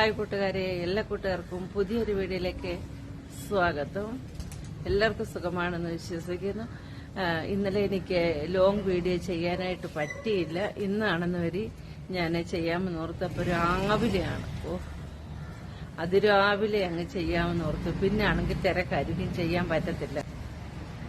Hi കൂട്ടുകാരെ എല്ലാ കൂട്ടുകാർക്കും പുതിയൊരു വീഡിയോയിലേക്ക് സ്വാഗതം. എല്ലാവർക്കും സുഖമാണെന്ന് വിശ്വസിക്കുന്നു. ഇന്നലെ എനിക്ക് ലോങ് വീഡിയോ ചെയ്യാനായിട്ട് പറ്റിയില്ല. ഇന്നാണെന്ന് വരി ഞാൻ ചെയ്യാമെന്ന് ഓർത്തപ്പോൾ രാവിലെയാണ്. ഓ അതിരാവിലെ അങ്ങ് ചെയ്യാമെന്ന് ഓർത്തു. പിന്നെ ആണെങ്കിൽ തിരക്കായിരിക്കും ചെയ്യാൻ പറ്റത്തില്ല.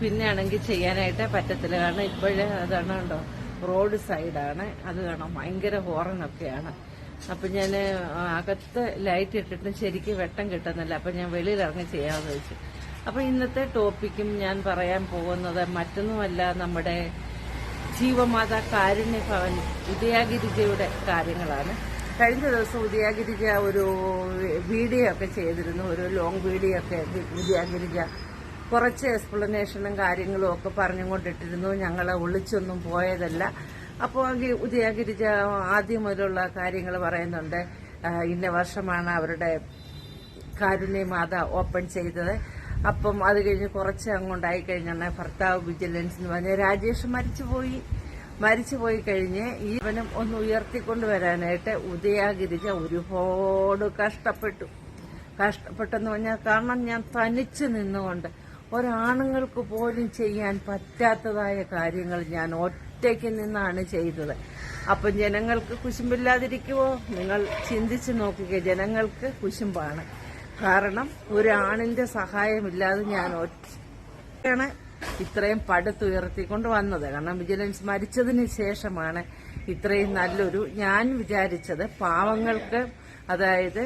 പിന്നെ ആണെങ്കിൽ ചെയ്യാനായിട്ട് പറ്റത്തില്ല. കാരണം ഇപ്പോഴേ അതാണ് കണ്ടോ റോഡ് സൈഡാണ് അത് കാണാം ഭയങ്കര ഹോറനൊക്കെയാണ് അപ്പൊ ഞാൻ അകത്ത് ലൈറ്റ് ഇട്ടിട്ട് ശരിക്കും വെട്ടം കിട്ടുന്നില്ല. അപ്പൊ ഞാൻ വെളിയിൽ ഇറങ്ങി ചെയ്യാമെന്ന് വെച്ചു. അപ്പൊ ഇന്നത്തെ ടോപ്പിക്കും ഞാൻ പറയാൻ പോകുന്നത് മറ്റൊന്നുമല്ല നമ്മുടെ ജീവമാതാ കാരുണ്യ ഭവൻ ഉദയാഗിരിജയുടെ കാര്യങ്ങളാണ്. കഴിഞ്ഞ ദിവസം ഉദയാഗിരിജ ഒരു വീഡിയോ ഒക്കെ ചെയ്തിരുന്നു. ഒരു ലോങ് വീഡിയോ ഒക്കെ ഉദയാഗിരിജ കുറച്ച് എക്സ്പ്ലനേഷനും കാര്യങ്ങളും ഒക്കെ പറഞ്ഞുകൊണ്ടിട്ടിരുന്നു. ഞങ്ങളെ ഒളിച്ചൊന്നും പോയതല്ല. അപ്പോൾ ഉദയാഗിരിജ ആദ്യം മുതലുള്ള കാര്യങ്ങൾ പറയുന്നുണ്ട്. ഇന്ന വർഷമാണ് അവരുടെ കാരുണ്യ മാത ഓപ്പൺ ചെയ്തത്. അപ്പം അത് കഴിഞ്ഞ് കുറച്ച് അങ്ങോട്ടായി കഴിഞ്ഞാണ് ഭർത്താവ് വിജിലൻസ് എന്ന് പറഞ്ഞ രാജേഷ് മരിച്ചുപോയി മരിച്ചുപോയി കഴിഞ്ഞ് ഈവനും ഒന്ന് ഉയർത്തിക്കൊണ്ടുവരാനായിട്ട് ഉദയാഗിരിജ ഒരുപാട് കഷ്ടപ്പെട്ടു. കഷ്ടപ്പെട്ടെന്ന് പറഞ്ഞാൽ കാരണം ഞാൻ തനിച്ച് നിന്നുകൊണ്ട് ഒരാണുങ്ങൾക്ക് പോലും ചെയ്യാൻ പറ്റാത്തതായ കാര്യങ്ങൾ ഞാൻ ഒറ്റയ്ക്ക് നിന്നാണ് ചെയ്തത്. അപ്പം ജനങ്ങൾക്ക് കുശുമ്പില്ലാതിരിക്കുമോ നിങ്ങൾ ചിന്തിച്ചു നോക്കുക. ജനങ്ങൾക്ക് കുശുമ്പാണ്. കാരണം ഒരാണിന്റെ സഹായമില്ലാതെ ഞാൻ ഒറ്റയാണ് ഇത്രയും പടുത്തുയർത്തിക്കൊണ്ട് വന്നത്. കാരണം വിജിലൻസ് മരിച്ചതിന് ശേഷമാണ് ഇത്രയും നല്ലൊരു ഞാൻ വിചാരിച്ചത് പാവങ്ങൾക്ക് അതായത്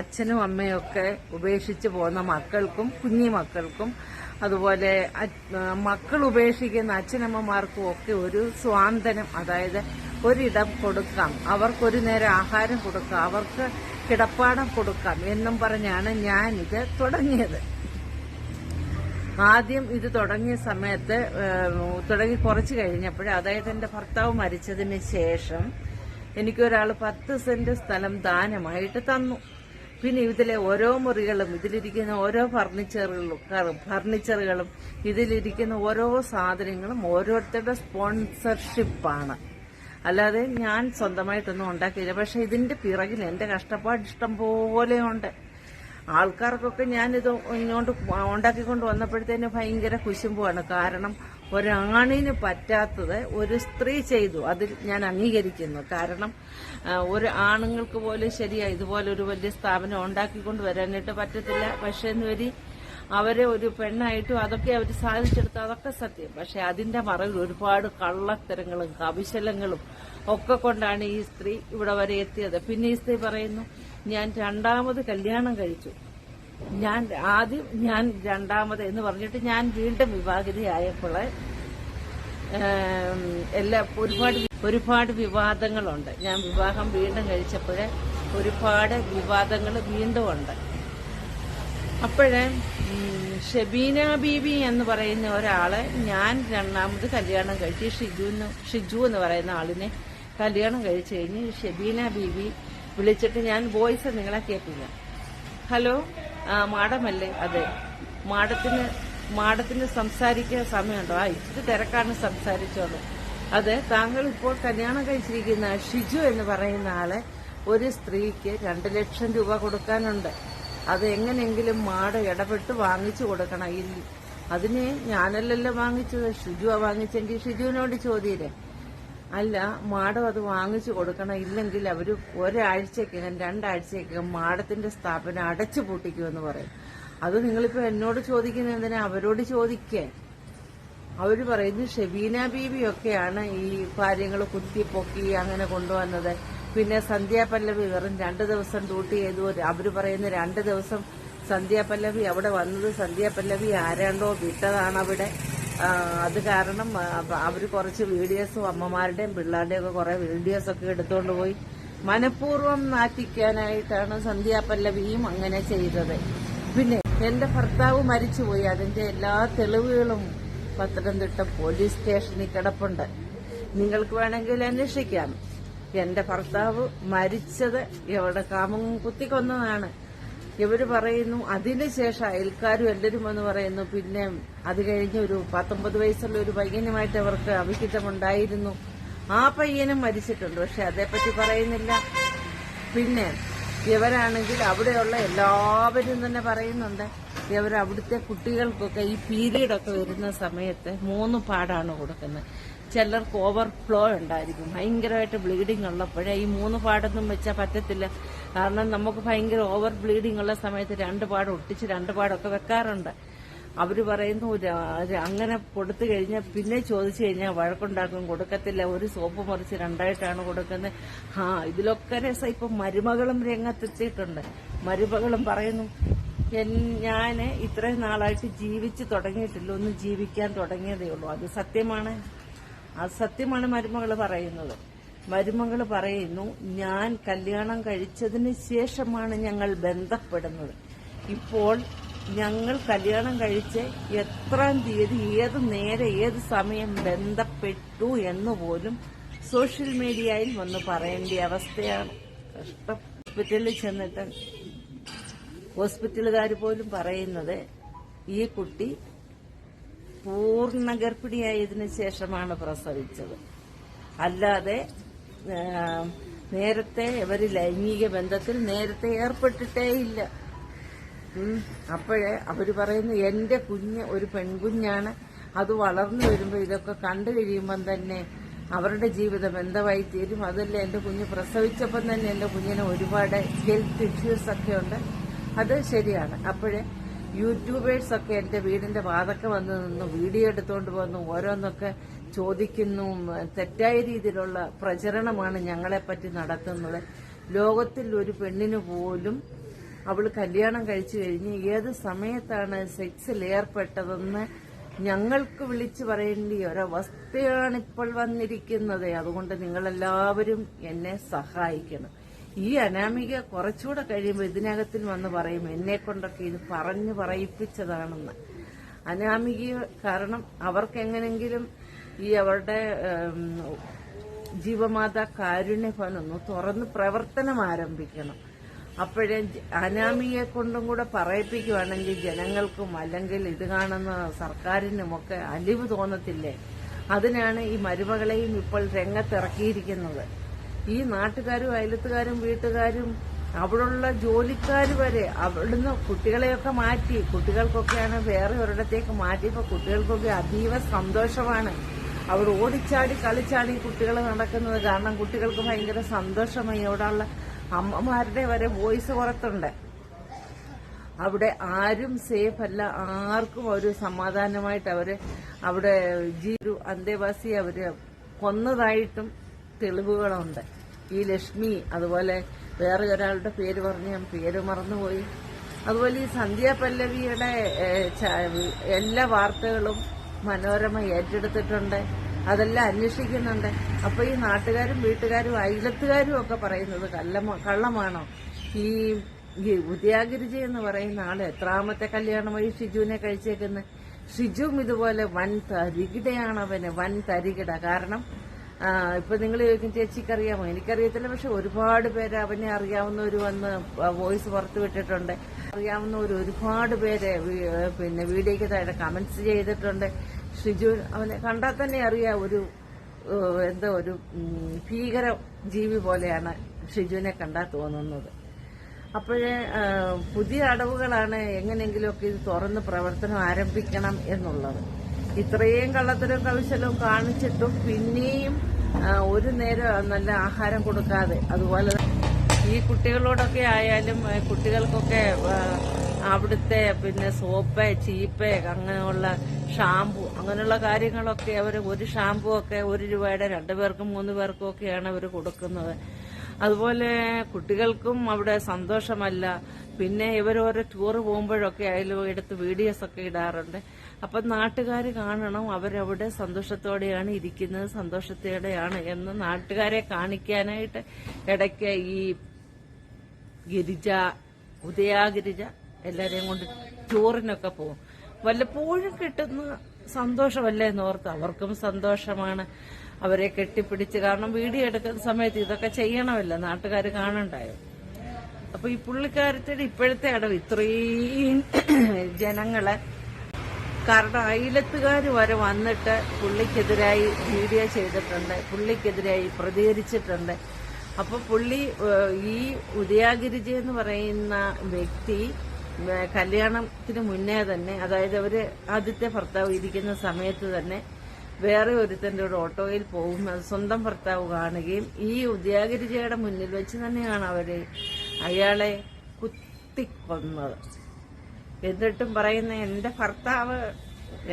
അച്ഛനും അമ്മയൊക്കെ ഉപേക്ഷിച്ച് പോകുന്ന മക്കൾക്കും കുഞ്ഞി മക്കൾക്കും അതുപോലെ മക്കൾ ഉപേക്ഷിക്കുന്ന അച്ഛനമ്മമാർക്കും ഒക്കെ ഒരു സ്വാന്തനം അതായത് ഒരിടം കൊടുക്കാം. അവർക്കൊരു നേരം ആഹാരം കൊടുക്കാം. അവർക്ക് കിടപ്പാടം കൊടുക്കാം എന്നും പറഞ്ഞാണ് ഞാനിത് തുടങ്ങിയത്. ആദ്യം ഇത് തുടങ്ങിയ സമയത്ത് തുടങ്ങി കുറച്ച് കഴിഞ്ഞപ്പോൾ അതായത് എന്റെ ഭർത്താവ് മരിച്ചതിന് ശേഷം എനിക്കൊരാൾ പത്ത് സെന്റ് സ്ഥലം ദാനമായിട്ട് തന്നു. പിന്നെ ഇതിലെ ഓരോ മുറികളും ഇതിലിരിക്കുന്ന ഓരോ ഫർണിച്ചറുകളും ഫർണിച്ചറുകളും ഇതിലിരിക്കുന്ന ഓരോ സാധനങ്ങളും ഓരോരുത്തരുടെ സ്പോൺസർഷിപ്പാണ്. അല്ലാതെ ഞാൻ സ്വന്തമായിട്ടൊന്നും ഉണ്ടാക്കിയില്ല. പക്ഷെ ഇതിന്റെ പിറകിൽ എന്റെ കഷ്ടപ്പാട് ഇഷ്ടം പോലെയുണ്ട് ആൾക്കാർക്കൊക്കെ ഞാനിത് ഇങ്ങോട്ട് ഉണ്ടാക്കിക്കൊണ്ട് വന്നപ്പോഴത്തേന് ഭയങ്കര കുശുമ്പുമാണ് കാരണം ഒരാണിന് പറ്റാത്തത് ഒരു സ്ത്രീ ചെയ്തു. അതിൽ ഞാൻ അംഗീകരിക്കുന്നു. കാരണം ഒരു ആണുങ്ങൾക്ക് പോലും ശരിയാ ഇതുപോലെ ഒരു വലിയ സ്ഥാപനം ഉണ്ടാക്കിക്കൊണ്ട് വരാനായിട്ട് പറ്റത്തില്ല. പക്ഷെ എന്നുവരി അവരെ ഒരു പെണ്ണായിട്ടും അതൊക്കെ അവർ സാധിച്ചെടുത്തു അതൊക്കെ സത്യം. പക്ഷെ അതിന്റെ മറവിൽ ഒരുപാട് കള്ളത്തരങ്ങളും കവിശലങ്ങളും ഒക്കെ കൊണ്ടാണ് ഈ സ്ത്രീ ഇവിടെ വരെ എത്തിയത്. പിന്നെ ഈ സ്ത്രീ പറയുന്നു ഞാൻ രണ്ടാമത് കല്യാണം കഴിച്ചു. ഞാൻ ആദ്യം ഞാൻ രണ്ടാമത് എന്ന് പറഞ്ഞിട്ട് ഞാൻ വീണ്ടും വിവാഹിതയായപ്പോൾ എല്ലാ ഒരുപാട് ഒരുപാട് വിവാദങ്ങളുണ്ട്. ഞാൻ വിവാഹം വീണ്ടും കഴിച്ചപ്പോഴേ ഒരുപാട് വിവാദങ്ങൾ വീണ്ടും ഉണ്ട്. അപ്പോഴേ ഷബീന ബീബി എന്ന് പറയുന്ന ഒരാളെ ഞാൻ രണ്ടാമത് കല്യാണം കഴിച്ച് ഷിജു ഷിജു എന്ന് പറയുന്ന ആളിനെ കല്യാണം കഴിച്ചു കഴിഞ്ഞ് ഷബീന ബീബി വിളിച്ചിട്ട് ഞാൻ വോയിസ് നിങ്ങളെ കേൾക്കില്ല ഹലോ? മാഡമല്ലേ? അതെ. മാഡത്തിന് മാഡത്തിന് സംസാരിക്കാൻ സമയമുണ്ടോ? ആ ഇച്ചിരി തിരക്കാണ് സംസാരിച്ചോളൂ. അതെ താങ്കൾ ഇപ്പോൾ കല്യാണം കഴിച്ചിരിക്കുന്ന ഷിജു എന്ന് പറയുന്ന ആളെ ഒരു സ്ത്രീക്ക് രണ്ട് ലക്ഷം രൂപ കൊടുക്കാനുണ്ട്. അത് എങ്ങനെയെങ്കിലും മാട് ഇടപെട്ട് വാങ്ങിച്ചു കൊടുക്കണം. അതിന് ഞാനല്ലല്ലോ വാങ്ങിച്ചത്. ഷിജുവാ വാങ്ങിച്ചെങ്കിൽ ഷിജുവിനോട് ചോദ്യരെ അല്ല മാഡം അത് വാങ്ങിച്ചു കൊടുക്കണം. ഇല്ലെങ്കിൽ അവർ ഒരാഴ്ചക്കകം രണ്ടാഴ്ചക്കകം മാഡത്തിന്റെ സ്ഥാപനം അടച്ചു പൂട്ടിക്കുമെന്ന് പറയും. അത് നിങ്ങളിപ്പോ എന്നോട് ചോദിക്കുന്ന എന്തിനാ? അവരോട് ചോദിക്കേ. അവർ പറയുന്നു ഷെബീന ബീബി ഒക്കെയാണ് ഈ കാര്യങ്ങൾ കുത്തിപ്പൊക്കി അങ്ങനെ കൊണ്ടുവന്നത്. പിന്നെ സന്ധ്യാപല്ലവി വെറും രണ്ട് ദിവസം ഡ്യൂട്ടി ചെയ്തു. അവർ പറയുന്ന രണ്ട് ദിവസം സന്ധ്യാപല്ലവി അവിടെ വന്നത് സന്ധ്യാപല്ലവി ആരാണ്ടോ വിട്ടതാണ് അവിടെ അത് കാരണം അവർ കുറച്ച് വീഡിയോസും അമ്മമാരുടെയും പിള്ളേരുടെയും ഒക്കെ കുറെ വീഡിയോസ് ഒക്കെ എടുത്തുകൊണ്ട് പോയി മനഃപൂർവം നാറ്റിക്കാനായിട്ടാണ് സന്ധ്യ പല്ലവിയും അങ്ങനെ ചെയ്തത്. പിന്നെ എന്റെ ഭർത്താവ് മരിച്ചുപോയി. അതിന്റെ എല്ലാ തെളിവുകളും പത്തനംതിട്ട പോലീസ് സ്റ്റേഷനിൽ കിടപ്പുണ്ട്. നിങ്ങൾക്ക് വേണമെങ്കിൽ അന്വേഷിക്കാം. എന്റെ ഭർത്താവ് മരിച്ചത് എവിടെ? കാമം കുത്തിക്കൊന്നതാണ് ഇവർ പറയുന്നു അതിനുശേഷം അയൽക്കാരും എല്ലാവരും എന്ന് പറയുന്നു. പിന്നെ അത് കഴിഞ്ഞ് ഒരു പത്തൊമ്പത് വയസ്സുള്ള ഒരു പയ്യനുമായിട്ട് അവർക്ക് അവിഹിതമുണ്ടായിരുന്നു ആ പയ്യനും മരിച്ചിട്ടുണ്ട്. പക്ഷെ അതേപ്പറ്റി പറയുന്നില്ല. പിന്നെ ഇവരാണെങ്കിൽ അവിടെയുള്ള എല്ലാവരും തന്നെ പറയുന്നുണ്ട്. ഇവർ അവിടുത്തെ കുട്ടികൾക്കൊക്കെ ഈ പീരീഡൊക്കെ വരുന്ന സമയത്ത് മൂന്ന് പാടാണ് കൊടുക്കുന്നത്. ചിലർക്ക് ഓവർഫ്ലോ ഉണ്ടായിരിക്കും. ഭയങ്കരമായിട്ട് ബ്ലീഡിങ് ഉള്ളപ്പോഴേ ഈ മൂന്ന് പാടൊന്നും വെച്ചാൽ പറ്റത്തില്ല. കാരണം നമുക്ക് ഭയങ്കര ഓവർ ബ്ലീഡിംഗ് ഉള്ള സമയത്ത് രണ്ട് പാട് ഒട്ടിച്ച് രണ്ട് പാടൊക്കെ വെക്കാറുണ്ട്. അവർ പറയുന്നു "ര- ര- അങ്ങനെ കൊടുത്തു കഴിഞ്ഞാൽ പിന്നെ ചോദിച്ചു കഴിഞ്ഞാൽ വഴക്കുണ്ടാക്കും കൊടുക്കത്തില്ല. ഒരു സോപ്പ് മറിച്ച് രണ്ടായിട്ടാണ് കൊടുക്കുന്നത് ആ ഇതിലൊക്കെ രസം. ഇപ്പൊ മരുമകളും രംഗത്തെത്തിയിട്ടുണ്ട്. മരുമകളും പറയുന്നു ഞാൻ ഇത്രയും നാളായിട്ട് ജീവിച്ച് തുടങ്ങിയിട്ടില്ല. ഒന്ന് ജീവിക്കാൻ തുടങ്ങിയതേ ഉള്ളൂ. അത് സത്യമാണ്. അത് സത്യമാണ് മരുമകൾ പറയുന്നത്. മരുമകൾ പറയുന്നു ഞാൻ കല്യാണം കഴിച്ചതിന് ശേഷമാണ് ഞങ്ങൾ ബന്ധപ്പെടുന്നത്. ഇപ്പോൾ ഞങ്ങൾ കല്യാണം കഴിച്ച് എത്രാം തീയതി ഏത് നേരെ ഏത് സമയം ബന്ധപ്പെട്ടു എന്ന് പോലും സോഷ്യൽ മീഡിയയിൽ വന്ന് പറയേണ്ട അവസ്ഥയാണ്. കഷ്ടം. ഹോസ്പിറ്റലിൽ ചെന്നിട്ട് ഹോസ്പിറ്റലുകാർ പോലും പറയുന്നത് ഈ കുട്ടി പൂർണ ഗർഭിണിയായതിനു ശേഷമാണ് പ്രസവിച്ചത്. അല്ലാതെ നേരത്തെ ഇവർ ലൈംഗിക ബന്ധത്തിൽ നേരത്തെ ഏർപ്പെട്ടിട്ടേ ഇല്ല. അപ്പോഴേ അവർ പറയുന്നു എന്റെ കുഞ്ഞ് ഒരു പെൺകുഞ്ഞാണ്. അത് വളർന്നു വരുമ്പോൾ ഇതൊക്കെ കണ്ടു കഴിയുമ്പം തന്നെ അവരുടെ ജീവിതം എന്തായി തീരും. അതല്ല എന്റെ കുഞ്ഞ് പ്രസവിച്ചപ്പം തന്നെ എന്റെ കുഞ്ഞിന് ഒരുപാട് ഹെൽത്ത് ഇഷ്യൂസ് ഒക്കെ ഉണ്ട്. അത് ശരിയാണ്. അപ്പോഴേ യൂട്യൂബേഴ്സൊക്കെ എന്റെ വീടിന്റെ വാതൊക്കെ വന്ന് നിന്ന് വീഡിയോ എടുത്തുകൊണ്ട് വന്ന് ഓരോന്നൊക്കെ ചോദിക്കുന്നു. തെറ്റായ രീതിയിലുള്ള പ്രചരണമാണ് ഞങ്ങളെപ്പറ്റി നടത്തുന്നത്. ലോകത്തിൽ ഒരു പെണ്ണിന് പോലും അവൾ കല്യാണം കഴിച്ചു കഴിഞ്ഞ് ഏത് സമയത്താണ് സെക്സിൽ ഏർപ്പെട്ടതെന്ന് ഞങ്ങൾക്ക് വിളിച്ചു പറയേണ്ട ഒരവസ്ഥയാണ് ഇപ്പോൾ വന്നിരിക്കുന്നത്. അതുകൊണ്ട് നിങ്ങളെല്ലാവരും എന്നെ സഹായിക്കണം. ഈ അനാമിക കുറച്ചുകൂടെ കഴിയുമ്പോൾ ഇതിനകത്തിൽ വന്ന് പറയും എന്നെ കൊണ്ടൊക്കെ ഇത് പറഞ്ഞു പറയിപ്പിച്ചതാണെന്ന്. അനാമിക കാരണം അവർക്ക് എങ്ങനെങ്കിലും ഈ അവരുടെ ജീവമാതാ കാരുണ്യഭവൻ ഒന്ന് തുറന്ന് പ്രവർത്തനം ആരംഭിക്കണം. അപ്പോഴേ അനാമിയെ കൊണ്ടും കൂടെ പറയിപ്പിക്കുവാണെങ്കിൽ ജനങ്ങൾക്കും അല്ലെങ്കിൽ ഇത് കാണുന്ന സർക്കാരിനുമൊക്കെ അലിവ് തോന്നത്തില്ലേ? അതിനാണ് ഈ മരുമകളെയും ഇപ്പോൾ രംഗത്തിറക്കിയിരിക്കുന്നത്. ഈ നാട്ടുകാരും അയലത്തുകാരും വീട്ടുകാരും അവിടുള്ള ജോലിക്കാർ വരെ അവിടുന്ന് കുട്ടികളെയൊക്കെ മാറ്റി കുട്ടികൾക്കൊക്കെയാണ് വേറെ ഒരിടത്തേക്ക് മാറ്റിയപ്പോൾ കുട്ടികൾക്കൊക്കെ അതീവ സന്തോഷമാണ്. അവർ ഓടിച്ചാടി കളിച്ചാടി കുട്ടികൾ നടക്കുന്നത്. കാരണം കുട്ടികൾക്ക് ഭയങ്കര സന്തോഷമായി. അവിടെയുള്ള അമ്മമാരുടെ വരെ വോയിസ് പുറത്തുണ്ട്. അവിടെ ആരും സേഫ് അല്ല. ആർക്കും ഒരു സമാധാനമായിട്ട് അവർ അവിടെ ജീരു അന്തേവാസി അവർ കൊന്നതായിട്ടും തെളിവുകളുണ്ട്. ഈ ലക്ഷ്മി അതുപോലെ വേറെ ഒരാളുടെ പേര് പറഞ്ഞ് ഞാൻ പേര് മറന്നുപോയി. അതുപോലെ ഈ സന്ധ്യ പല്ലവിയുടെ എല്ലാ വാർത്തകളും മനോരമ ഏറ്റെടുത്തിട്ടുണ്ട്. അതെല്ലാം അന്വേഷിക്കുന്നുണ്ട്. അപ്പൊ ഈ നാട്ടുകാരും വീട്ടുകാരും അയലത്തുകാരും ഒക്കെ പറയുന്നത് കല്ല കള്ളമാണോ? ഈ ഉദയാഗിരിജി എന്ന് പറയുന്ന ആൾ എത്രാമത്തെ കല്യാണമായി ഷിജുവിനെ കഴിച്ചേക്കുന്നത് ഷിജുവും ഇതുപോലെ വൻ തരികിടയാണ് അവന് വൻ തരികിട. കാരണം ഇപ്പൊ നിങ്ങൾ ചോദിക്കും ചേച്ചിക്ക് അറിയാമോ എനിക്കറിയത്തില്ല പക്ഷെ ഒരുപാട് പേര് അവനെ അറിയാവുന്നവർ വന്ന് വോയിസ് പുറത്തു വിട്ടിട്ടുണ്ട്. അറിയാവുന്നവർ ഒരുപാട് പേര് പിന്നെ വീഡിയോക്ക് താഴെ കമന്റ്സ് ചെയ്തിട്ടുണ്ട്. ഷിജു അവനെ കണ്ടാൽ തന്നെ അറിയാം ഒരു എന്തോ ഒരു ഭീകര ജീവി പോലെയാണ് ഷിജുവിനെ കണ്ടാൽ തോന്നുന്നത്. അപ്പോഴേ പുതിയ അടവുകളാണ് എങ്ങനെയെങ്കിലുമൊക്കെ ഇത് തുറന്ന് പ്രവർത്തനം ആരംഭിക്കണം എന്നുള്ളത്. ഇത്രയും കള്ളത്തരവും കവിശലവും കാണിച്ചിട്ടും പിന്നെയും ഒരു നേരം നല്ല ആഹാരം കൊടുക്കാതെ. അതുപോലെ ഈ കുട്ടികളോടൊക്കെ ആയാലും കുട്ടികൾക്കൊക്കെ അവിടുത്തെ പിന്നെ സോപ്പ് ചീപ്പ് അങ്ങനെയുള്ള ഷാമ്പു അങ്ങനെയുള്ള കാര്യങ്ങളൊക്കെ അവർ ഒരു ഷാമ്പു ഒക്കെ ഒരു രൂപയുടെ രണ്ടു പേർക്കും മൂന്ന് പേർക്കും ഒക്കെയാണ് അവർ കൊടുക്കുന്നത്. അതുപോലെ കുട്ടികൾക്കും അവിടെ സന്തോഷമല്ല. പിന്നെ ഇവരോരോ ടൂർ പോകുമ്പോഴൊക്കെ അതിൽ എടുത്ത് വീഡിയോസ് ഒക്കെ ഇടാറുണ്ട്. അപ്പം നാട്ടുകാർ കാണണം അവരവിടെ സന്തോഷത്തോടെയാണ് ഇരിക്കുന്നത് സന്തോഷത്തോടെയാണ് എന്ന് നാട്ടുകാരെ കാണിക്കാനായിട്ട് ഇടയ്ക്ക് ഈ ഗിരിജ ഉദയാഗിരിജ എല്ലാരെയും കൊണ്ട് ടൂറിനൊക്കെ പോകും. വല്ലപ്പോഴും കിട്ടുന്ന സന്തോഷമല്ലേ എന്നോർത്ത് അവർക്കും സന്തോഷമാണ് അവരെ കെട്ടിപ്പിടിച്ച്. കാരണം വീഡിയോ എടുക്കുന്ന സമയത്ത് ഇതൊക്കെ ചെയ്യണമല്ലോ നാട്ടുകാർ കാണണ്ടായോ? അപ്പൊ ഈ പുള്ളിക്കാരത്തിന്റെ ഇപ്പോഴത്തെ അടവ്. ഇത്രയും ജനങ്ങളെ കാരണം അയലത്തുകാർ വരെ വന്നിട്ട് പുള്ളിക്കെതിരായി വീഡിയോ ചെയ്തിട്ടുണ്ട് പുള്ളിക്കെതിരായി പ്രതികരിച്ചിട്ടുണ്ട്. അപ്പൊ പുള്ളി ഈ ഉദയാഗിരിജ എന്ന് പറയുന്ന വ്യക്തി കല്യാണത്തിന് മുന്നേ തന്നെ അതായത് അവർ ആദ്യത്തെ ഭർത്താവ് ഇരിക്കുന്ന സമയത്ത് തന്നെ വേറെ ഒരുത്തന്റെ ഒരു ഓട്ടോയിൽ പോകും സ്വന്തം ഭർത്താവ് കാണുകയും ഈ ഉദയാഗിരിജയുടെ മുന്നിൽ വെച്ച് തന്നെയാണ് അവർ അയാളെ കുത്തിക്കൊന്നത്. എന്നിട്ടും പറയുന്ന എന്റെ ഭർത്താവ്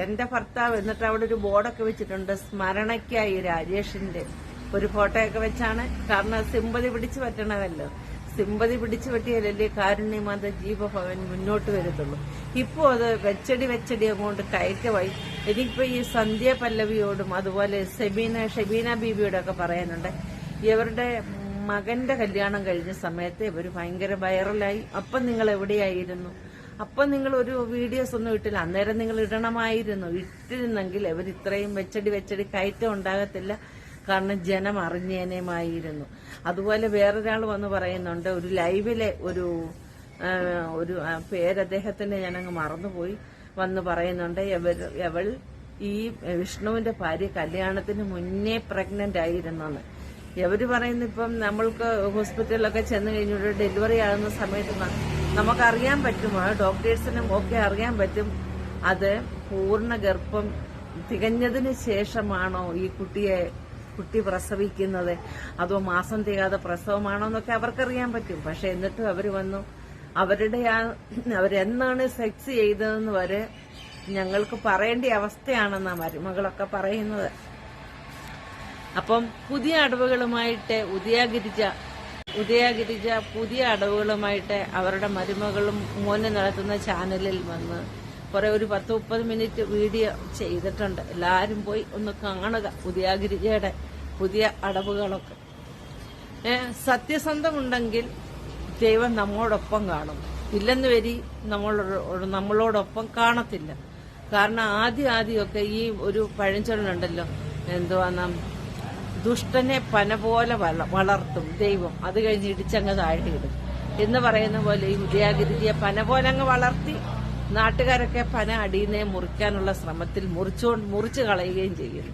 എന്റെ ഭർത്താവ് എന്നിട്ട് അവിടെ ഒരു ബോർഡൊക്കെ വെച്ചിട്ടുണ്ട്. സ്മരണയ്ക്കായി രാജേഷിന്റെ ഒരു ഫോട്ടോയൊക്കെ വെച്ചാണ്. കാരണം സിമ്പതി പിടിച്ചു പറ്റണമല്ലോ സിമ്പതി പിടിച്ചു പറ്റിയാലല്ലേ കാരുണ്യമാത ജീവഭവൻ മുന്നോട്ട് വരത്തുള്ളൂ. ഇപ്പോ അത് വെച്ചടി വെച്ചടി അങ്ങോട്ട് കയറ്റമായി. എനിക്കിപ്പോ ഈ സന്ധ്യ പല്ലവിയോടും അതുപോലെ സെബീന ഷെബീന ബീബിയോടൊക്കെ പറയാനുണ്ട്. ഇവരുടെ മകന്റെ കല്യാണം കഴിഞ്ഞ സമയത്ത് ഇവർ ഭയങ്കര വൈറലായി അപ്പം നിങ്ങൾ എവിടെയായിരുന്നു? അപ്പം നിങ്ങൾ ഒരു വീഡിയോസ് ഒന്നും ഇട്ടില്ല. അന്നേരം നിങ്ങൾ ഇടണമായിരുന്നു. ഇട്ടിരുന്നെങ്കിൽ അവർ ഇത്രയും വെച്ചടി വെച്ചടി കയറ്റം ഉണ്ടാകത്തില്ല. കാരണം ജനം അറിഞ്ഞേനേമായിരുന്നു. അതുപോലെ വേറൊരാൾ വന്ന് പറയുന്നുണ്ട് ഒരു ലൈവിലെ ഒരു ഒരു പേര് അദ്ദേഹത്തിന്റെ ഞാനങ്ങ് മറന്നുപോയി. വന്ന് പറയുന്നുണ്ട് അവൾ ഈ വിഷ്ണുവിന്റെ ഭാര്യ കല്യാണത്തിന് മുന്നേ പ്രഗ്നന്റ് ആയിരുന്നെന്ന്. എവര് പറയുന്ന ഇപ്പം നമ്മൾക്ക് ഹോസ്പിറ്റലിലൊക്കെ ചെന്ന് കഴിഞ്ഞിട്ട് ഡെലിവറി ആകുന്ന സമയത്ത് നമുക്കറിയാൻ പറ്റും ഡോക്ടേഴ്സിനും ഒക്കെ അറിയാൻ പറ്റും അത് പൂർണ ഗർഭം തികഞ്ഞതിന് ശേഷമാണോ ഈ കുട്ടിയെ കുട്ടി പ്രസവിക്കുന്നത്? അതോ മാസം തികയാതെ പ്രസവമാണോ എന്നൊക്കെ അവർക്കറിയാൻ പറ്റും. പക്ഷെ എന്നിട്ടും അവർ വന്നു. അവരുടെ ആ അവരെന്നാണ് സെക്സ് ചെയ്തതെന്ന് വരെ ഞങ്ങൾക്ക് പറയേണ്ട അവസ്ഥയാണെന്നാ മരുമകളൊക്കെ പറയുന്നത്. അപ്പം പുതിയ അടവുകളുമായിട്ട് ഉദയഗിരിജ ഉദയഗിരിജ പുതിയ അടവുകളുമായിട്ട് അവരുടെ മരുമകളും മോനെ നടത്തുന്ന ചാനലിൽ വന്ന് കുറെ ഒരു പത്ത് മുപ്പത് മിനിറ്റ് വീഡിയോ ചെയ്തിട്ടുണ്ട്. എല്ലാവരും പോയി ഒന്ന് കാണുക ഉദയഗിരിജയുടെ പുതിയ അടവുകളൊക്കെ. സത്യസന്ധമുണ്ടെങ്കിൽ ദൈവം നമ്മോടൊപ്പം കാണും. ഇല്ലെന്ന് വരി നമ്മളോട് നമ്മളോടൊപ്പം കാണത്തില്ല. കാരണം ആദ്യം ആദ്യമൊക്കെ ഈ ഒരു പഴഞ്ചൊല്ലുണ്ടല്ലോ എന്തുവാ ദുഷ്ടനെ പന പോലെ വളർത്തും ദൈവം. അത് കഴിഞ്ഞ് ഇടിച്ചങ്ങ് താഴെയിടും. എന്ന് പറയുന്ന പോലെ ഈ ഉദയാഗിരിയെ പന പോലെ അങ്ങ് വളർത്തി നാട്ടുകാരൊക്കെ പന അടിയുന്നേ മുറിക്കാനുള്ള ശ്രമത്തിൽ മുറിച്ചുകൊണ്ട് മുറിച്ചു കളയുകയും ചെയ്യുന്നു.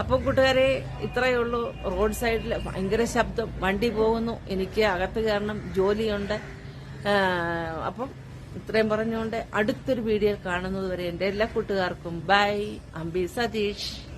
അപ്പം കൂട്ടുകാരെ ഇത്രയേ ഉള്ളൂ. റോഡ് സൈഡിൽ ഭയങ്കര ശബ്ദം. വണ്ടി പോകുന്നു. എനിക്ക് അകത്ത് കാരണം ജോലിയുണ്ട്. അപ്പം ഇത്രയും പറഞ്ഞുകൊണ്ട് അടുത്തൊരു വീഡിയോ കാണുന്നത് വരെ എന്റെ എല്ലാ കൂട്ടുകാർക്കും ബൈ. അംബി സതീഷ്.